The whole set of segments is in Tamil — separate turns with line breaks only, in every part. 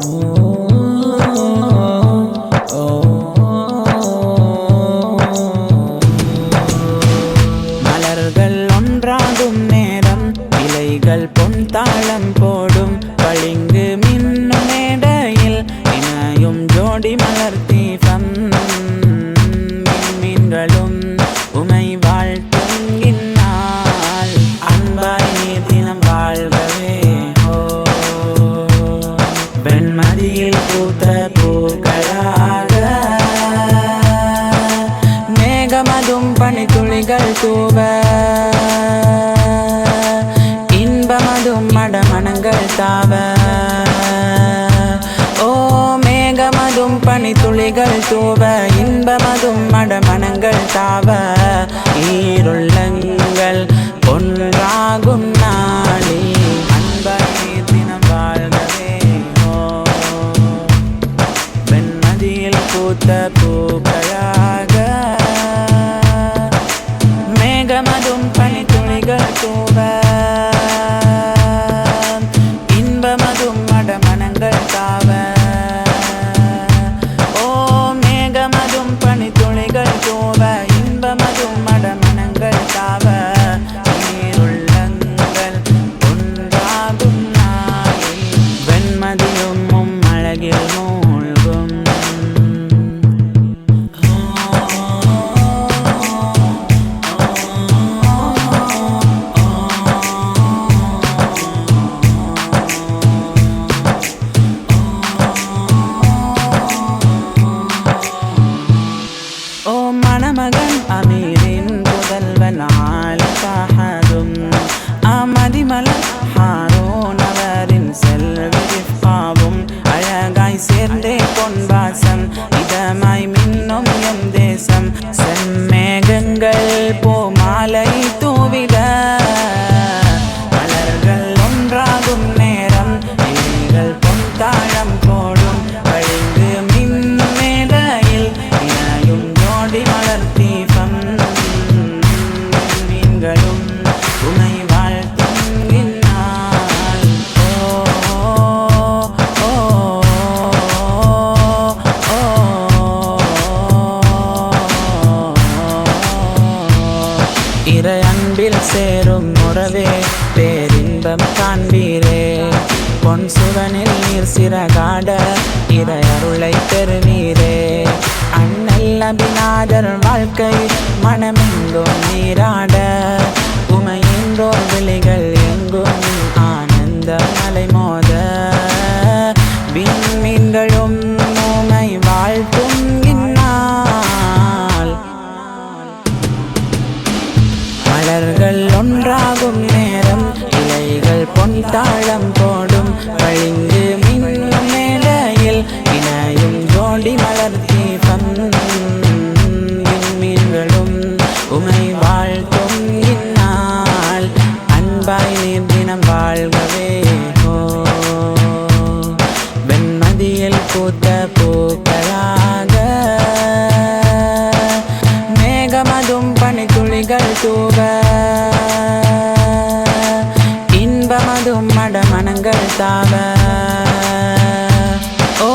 Música மடமனங்கள் தாவ ஓ மேகமதும் பனித்துளிகள் தூவ இன்பமதும் மடமனங்கள் தாவ ஈருள்ளங்கள் ஒன்றாகும் நான். பனித்துளிகள் தூவ എന്റെ പൊൻവാസം அன்பில் சேரும் உறவே பேரின்பம் காண்பீரே. பொன் சுவனில் நீர் சிறகாட இறை பெறுவீரே. அண்ணல் அபிநாதர் வாழ்க்கை மனமெங்கும் நீராட உமையின்றோர் விழிகள் தாழம் போடும். பளிங்கு மின்னும் மேடையில் இணையும் ஜோடி மலர் தீபம். மீன்களும் உமை வாழ்த்தும் இந்நாள். அன்பாய் நீர் தினம் வாழ்கவே ஓ வெண்மதியில் பூத்த பூக்களாக மேகமதும் பனித்துளிகள் தூவ. வந்து உம்மட மனங்கள் தாவ ஓ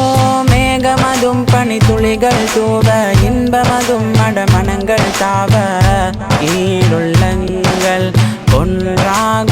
மேகமதும் பனி துளிகள் தூவ இன்பமதும் மட மனங்கள் தாவ ஈருள்ளங்கள் ஒன்றாக